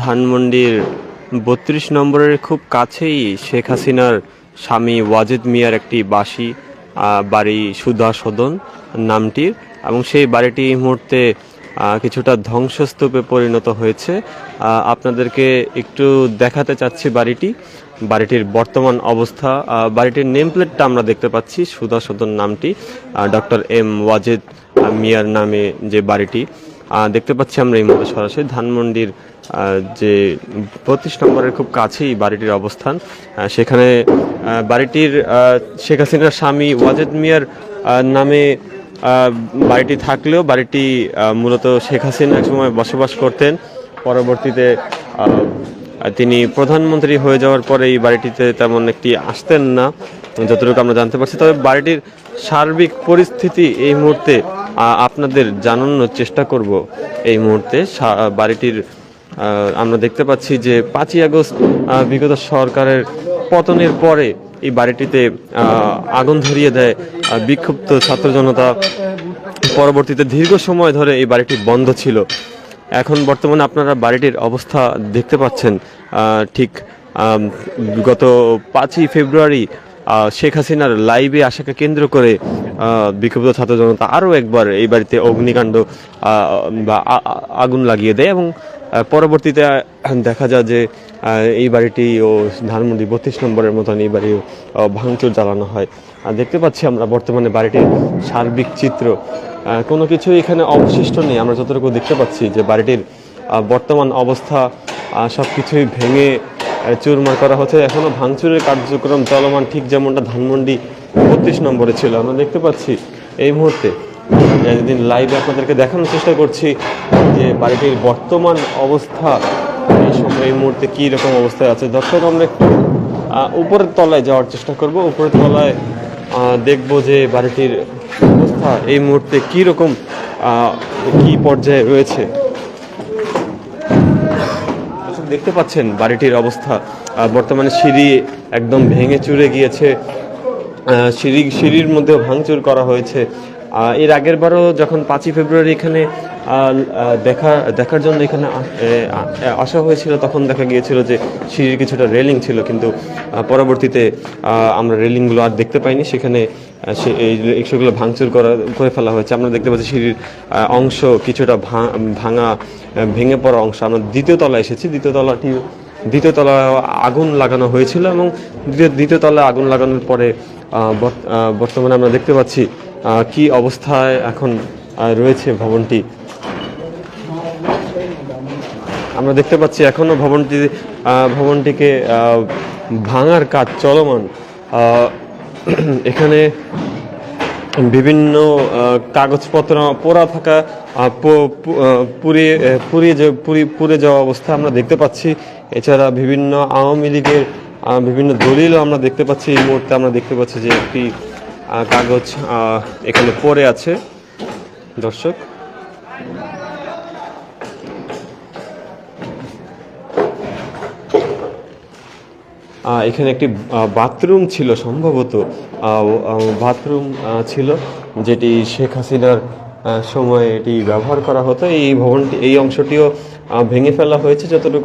ধানমন্ডির বত্রিশ নম্বরের খুব কাছেই শেখ হাসিনার স্বামী ওয়াজেদ মিয়ার একটি বাসি বাড়ি সুধা সদন নামটির। এবং সেই বাড়িটি এই মুহূর্তে কিছুটা ধ্বংসস্তূপে পরিণত হয়েছে। আপনাদেরকে একটু দেখাতে চাচ্ছি বাড়িটি, বাড়িটির বর্তমান অবস্থা। বাড়িটির নেম প্লেটটা আমরা দেখতে পাচ্ছি, সুধা সদন নামটি। ডক্টর এম ওয়াজেদ মিয়ার নামে যে বাড়িটি। দেখতে পাচ্ছি আমরা এই মুহূর্তে সরাসরি ধানমন্ডির যে বত্রিশ নম্বরের খুব কাছেই বাড়িটির অবস্থান। সেখানে বাড়িটির শেখ হাসিনার স্বামী ওয়াজেদ মিয়ার নামে বাড়িটি থাকলেও বাড়িটি মূলত শেখ হাসিনা সময় বসবাস করতেন। পরবর্তীতে তিনি প্রধানমন্ত্রী হয়ে যাওয়ার পরে এই বাড়িটিতে তেমন একটি আসতেন না, যতটুকু আমরা জানতে পারছি। তবে বাড়িটির সার্বিক পরিস্থিতি এই মুহূর্তে আপনাদের জানানোর চেষ্টা করব এই মুহূর্তে। বাড়িটির আমরা দেখতে পাচ্ছি যে পাঁচই আগস্ট বিগত সরকারের পতনের পরে এই বাড়িটিতে আগুন ধরিয়ে দেয় বিক্ষুব্ধ ছাত্র জনতা। পরবর্তীতে দীর্ঘ সময় ধরে এই বাড়িটি বন্ধ ছিল। এখন বর্তমানে আপনারা বাড়িটির অবস্থা দেখতে পাচ্ছেন। ঠিক গত পাঁচই ফেব্রুয়ারি শেখ হাসিনার লাইভে আসাকে কেন্দ্র করে বিক্ষুব্ধ ছাত্র জনতা আরও একবার এই বাড়িতে অগ্নিকাণ্ড বা আগুন লাগিয়ে দেয় এবং পরবর্তীতে দেখা যায় যে এই বাড়িটি ও ধানমন্ডি বত্রিশ নম্বরের মতন এই আহ, ভাঙচুর চালানো হয়। আর দেখতে পাচ্ছি আমরা বর্তমানে বাড়িটির সার্বিক চিত্র। কোনো কিছু এখানে অবশিষ্ট নেই। আমরা যতটুকু দেখতে পাচ্ছি যে বাড়িটির বর্তমান অবস্থা সব কিছুই ভেঙে চুরমার করা হচ্ছে। এখনও ভাঙচুরের কার্যক্রম চলমান ঠিক যেমনটা ধানমন্ডি বত্রিশ নম্বরে ছিল। আমরা দেখতে পাচ্ছি এই মুহূর্তে যেদিন লাইভে আপনাদেরকে দেখানোর চেষ্টা করছি যে বাড়িটির বর্তমান অবস্থা, এই সময় এই মুহূর্তে কী রকম অবস্থায় আছে। দর্শক, আমরা একটু উপরের তলায় যাওয়ার চেষ্টা করব। উপরের তলায় দেখব যে বাড়িটির অবস্থা, এই মুহূর্তে কী রকম কী পর্যায়ে রয়েছে। দেখতে পাচ্ছেন বাড়িটির অবস্থা। বর্তমানে সিঁড়ি একদম ভেঙে চুরে গিয়েছে। সিঁড়ি সিঁড়ির মধ্যেও ভাঙচুর করা হয়েছে। এর আগের বারও যখন পাঁচই ফেব্রুয়ারি এখানে দেখা, দেখার জন্য এখানে আসা হয়েছিল, তখন দেখা গিয়েছিল যে সিঁড়ির কিছুটা রেলিং ছিল, কিন্তু পরবর্তীতে আমরা রেলিংগুলো আর দেখতে পাইনি। সেখানে এই সেগুলো ভাঙচুর করা, করে ফেলা হয়েছে। আমরা দেখতে পাচ্ছি সিঁড়ির অংশ কিছুটা ভাঙা ভেঙে পড়া অংশ। আমরা দ্বিতীয় তলায় এসেছি। দ্বিতীয় তলাটি, দ্বিতীয় তলায় আগুন লাগানো হয়েছিল এবং দ্বিতীয় দ্বিতীয় তলায় আগুন লাগানোর পরে বর্তমানে আমরা দেখতে পাচ্ছি কি অবস্থায় এখন রয়েছে ভবনটি। আমরা দেখতে পাচ্ছি এখনও ভবনটি ভবনটিকে ভাঙার কাজ চলমান। এখানে বিভিন্ন কাগজপত্র পোড়া থাকা পুড়িয়ে পুড়িয়ে পুড়ে যাওয়া অবস্থা আমরা দেখতে পাচ্ছি। এছাড়া বিভিন্ন আওয়ামী লীগের বিভিন্ন দলিলও আমরা দেখতে পাচ্ছি। এই মুহূর্তে আমরা দেখতে পাচ্ছি যে একটি কাগজ এখানে পড়ে আছে। দর্শক। এখানে একটি বাথরুম ছিল সম্ভবত। বাথরুম ছিল যেটি শেখ হাসিনার সময় এটি ব্যবহার করা হতো। এই ভবনটি, এই অংশটিও ভেঙে ফেলা হয়েছে যতটুকু